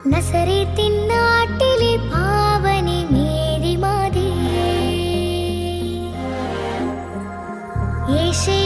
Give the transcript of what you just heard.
നസറേത്തിൻ നാട്ടിലെ പാവനെ മേരി മാതേ യേശേ